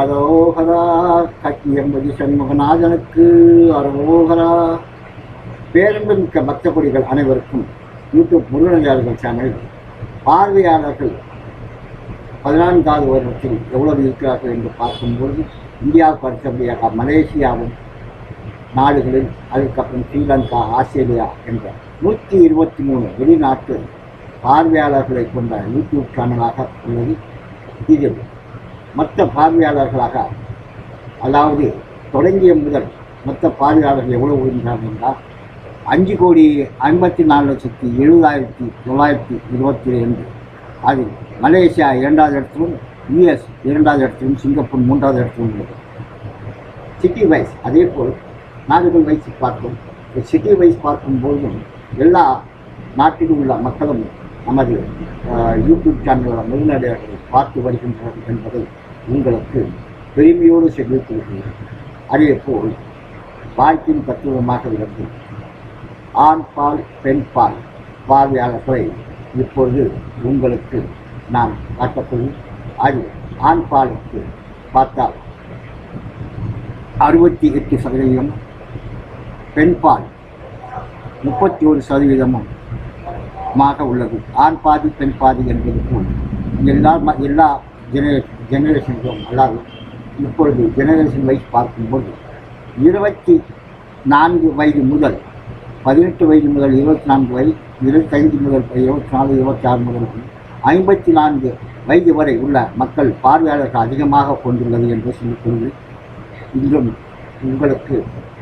அரோகரா கட்டியம்பதி சண்முகநாதனுக்கு அரோகரா. பேரன்புமிக்க பக்த கொடிகள் அனைவருக்கும் யூடியூப் முருகனடியார்கள் சேனல் பார்வையாளர்கள் பதினான்காவது வருடத்தில் எவ்வளவு இருக்கிறார்கள் என்று பார்க்கும்போது இந்தியாவுக்கு அடுத்தபடியாக மலேசியாவும் நாடுகளில் அதுக்கப்புறம் ஸ்ரீலங்கா ஆஸ்திரேலியா என்ற நூற்றி இருபத்தி மூணு வெளிநாட்டு பார்வையாளர்களை கொண்ட யூடியூப் சேனலாக உள்ளது. இது மற்ற பார்வையாளர்களாக அதாவது தொடங்கிய முதல் மொத்த பார்வையாளர்கள் எவ்வளவு வருகிறார்கள் என்றால் அஞ்சு கோடி ஐம்பத்தி நாலு லட்சத்தி எழுபதாயிரத்தி தொள்ளாயிரத்தி இருபத்தி ரெண்டு அதில் மலேசியா இரண்டாவது இடத்திலும் யுஎஸ் இரண்டாவது இடத்திலும் சிங்கப்பூர் மூன்றாவது இடத்திலும் உள்ளது. சிட்டி வைஸ் அதே போல் நாடுகள் வைஸ் பார்க்கும் சிட்டி வைஸ் பார்க்கும்போதும் எல்லா நாட்டிலும் உள்ள மக்களும் நமது யூடியூப் சேனல்கள் முன்னடையாளர்களை பார்த்து வருகின்றனர் என்பதை உங்களுக்கு பெருமையோடு தெரிவித்துள்ளேன் அதே போல் வாழ்க்கையின் தத்துவமாக விளங்கும் ஆண் பால் பெண் பால் பார்வையாளர்களை இப்பொழுது உங்களுக்கு நான் காட்டப்போகும் அது ஆண் பாலுக்கு பார்த்தால் அறுபத்தி எட்டு சதவீதம் பெண் பால் முப்பத்தி ஒரு சதவீதமும் மாக உள்ளது. ஆண் பாதி பெண் பாதி என்பது போல். எல்லா ம- எல்லா ஜெனரே ஜெனரேஷன்களும் அல்லாது இப்பொழுது ஜெனரேஷன் வைஸ் பார்க்கும்போது இருபத்தி நான்கு வயது முதல் பதினெட்டு வயது முதல் இருபத்தி நான்கு வயது இருபத்தைந்து முதல் இருபத்தி நாலு இருபத்தி ஆறு முதல் ஐம்பத்தி நான்கு வயது வரை உள்ள மக்கள் பார்வையாளர்கள் அதிகமாக கொண்டுள்ளது என்று சொல்லிக்கொண்டு இன்றும் உங்களுக்கு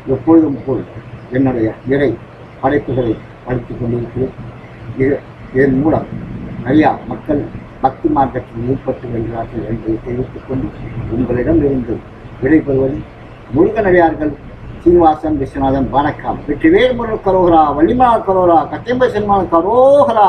எப்பொழுதும் போல் என்னுடைய இறை படைப்புகளை படித்துக் கொண்டிருக்கிறேன். இது இதன் மூலம் நிறையா மக்கள் பக்தி மார்க்கத்தில் ஈடுபட்டு வருகிறார்கள் என்பதை தெரிவித்துக் கொண்டு உங்களிடமிருந்து விடைபெறுவது முருகனடியார்கள் சீனிவாசன் விஸ்வநாதன் வணக்கம். வெற்றிவேல் முருகன் கரோகரா வள்ளிமலா கரோகரா கத்தியம்பை செல்மான் கரோகரா.